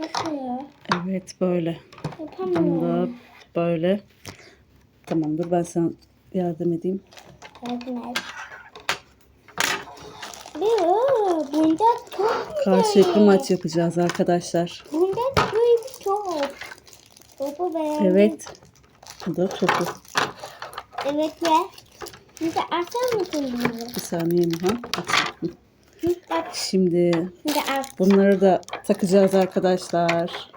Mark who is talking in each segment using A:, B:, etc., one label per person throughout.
A: Nasıl ya?
B: Evet böyle. Bunu da böyle. Tamamdır ben sana yardım edeyim.
A: Yardım et. Bunda çok güzel.
B: Karşılıklı maç yapacağız arkadaşlar.
A: Bunda büyük top. Topu beğendim.
B: Evet. Bu da topu.
A: Evet ya. Şimdi açar mısın bunu?
B: Bir saniye Emirhan. Aç. Şimdi bunları da takacağız arkadaşlar.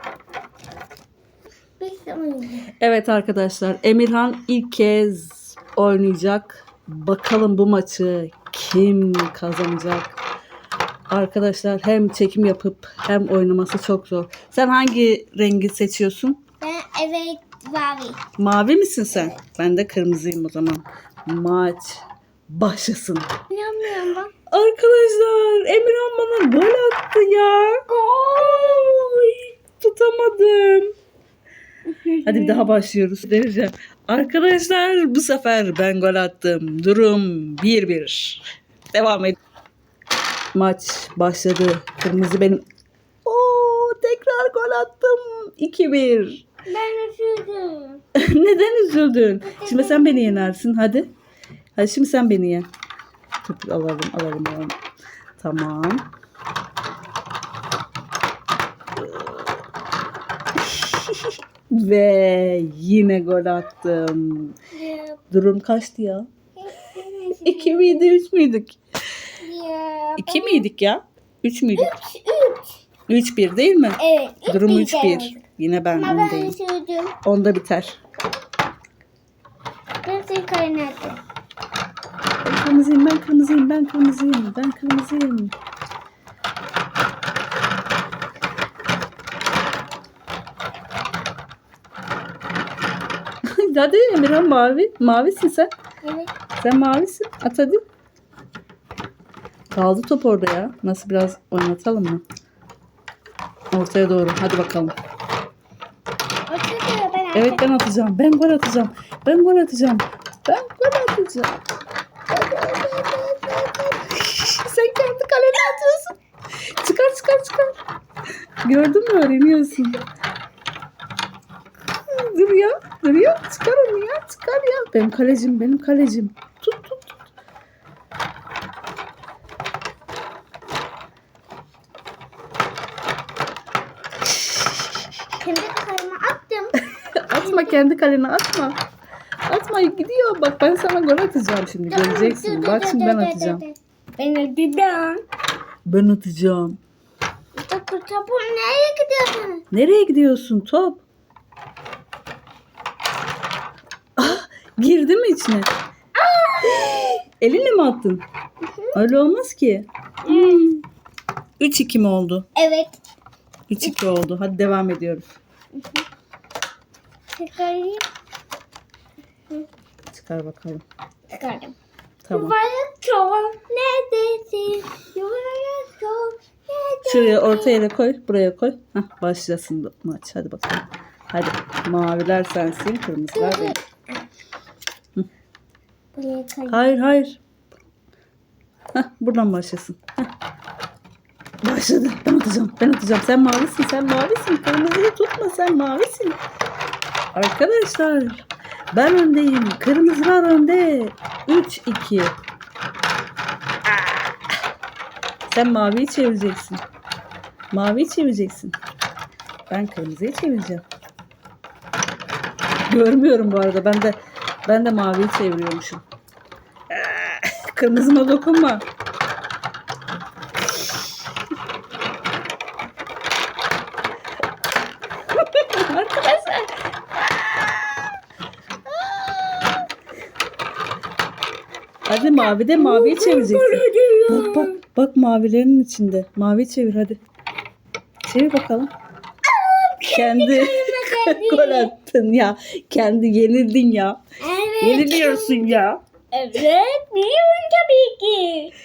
A: Biz oynayalım.
B: Evet arkadaşlar Emirhan ilk kez oynayacak. Bakalım bu maçı kim kazanacak? Arkadaşlar hem çekim yapıp hem oynaması çok zor. Sen hangi rengi seçiyorsun?
A: Ben evet mavi.
B: Mavi misin sen? Ben de kırmızıyım o zaman. Maç başlasın.
A: İnanmıyorum bak.
B: Arkadaşlar Emirhan bana gol attı ya. Oy, tutamadım. Hadi bir daha başlıyoruz. Deneyeceğim. Arkadaşlar bu sefer ben gol attım. Durum 1-1. Devam et. Maç başladı. Kırmızı benim. Oo, tekrar gol attım. 2-1.
A: Ben üzüldüm.
B: Neden üzüldün? Şimdi sen beni yenersin. Hadi. Hadi şimdi sen beni. Topu alalım, alalım, alalım. Tamam. Ve yine gol attım. Durum kaçtı ya? 2 miydi, 3 müydük?
A: ya.
B: 2 miydik ya? 3 müydük?
A: Üç.
B: 3-1 değil mi?
A: Evet. üç
B: Durum
A: bir
B: 3-1. Yine ben
A: Ama ben
B: öndeyim.
A: üzüldüm.
B: Onda biter.
A: Ben seni kaynattım.
B: Kırmızıyım, ben kırmızıyım, ben kırmızıyım, ben kırmızıyım. hadi Emirhan mavi. Mavisin sen.
A: Evet.
B: Sen mavisin. At hadi. Kaldı top orada ya. Nasıl biraz oynatalım mı? Ortaya doğru. Hadi bakalım.
A: Oturuyor ben
B: Evet ben atacağım. Ben gol atacağım. Ben gol atacağım. Ben gol atacağım. Sen kendi kalene atıyorsun. Çıkar çıkar çıkar. Gördün mü öğreniyorsun. Dur ya. Dur ya. Çıkar onu ya. Çıkar ya. Benim kalecim. Benim kalecim. Tut tut tut.
A: Kendi karıma attım.
B: atma kendi kalene atma. Atma gidiyor. Bak ben sana gol atacağım şimdi. Göreceksin. Bak şimdi ben atacağım.
A: Ben atacağım.
B: Ben atacağım.
A: Topu topu nereye gidiyorsun?
B: Nereye gidiyorsun top? Ah, girdi mi içine? Elinle mi attın? Öyle olmaz ki. 3-2 mi oldu?
A: Evet.
B: 3-2 oldu. Hadi devam ediyoruz.
A: Çıkarayım.
B: Çıkar bakalım.
A: Çıkardım.
B: Tamam.
A: Yuvarlak çoğun neredesin? Yuvarlak çoğun neredesin?
B: Şuraya orta yere koy. Buraya koy. Hah, başlasın maç. Hadi bakalım. Hadi. Maviler sensin. Kırmızılar benim.
A: Buraya koy.
B: Hayır hayır. Hah, buradan başlasın. Hah. Başladı. Ben atacağım. Ben atacağım. Sen mavisin. Sen mavisin. Kırmızıyı tutma. Sen mavisin. Arkadaşlar. Ben öndeyim. Kırmızılar önde. 3-2. Sen maviyi çevireceksin. Maviyi çevireceksin. Ben kırmızıyı çevireceğim. Görmüyorum bu arada. Ben de ben de maviyi çeviriyormuşum. Kırmızıma dokunma. Arkadaşlar. Hadi mavi de maviyi çevireceksin. Bak bak bak mavilerin içinde. Mavi çevir hadi. Çevir bakalım. Kendi gol attın ya. Kendi yenildin ya.
A: Evet.
B: Yeniliyorsun ya.
A: Evet. Biliyorum tabii ki.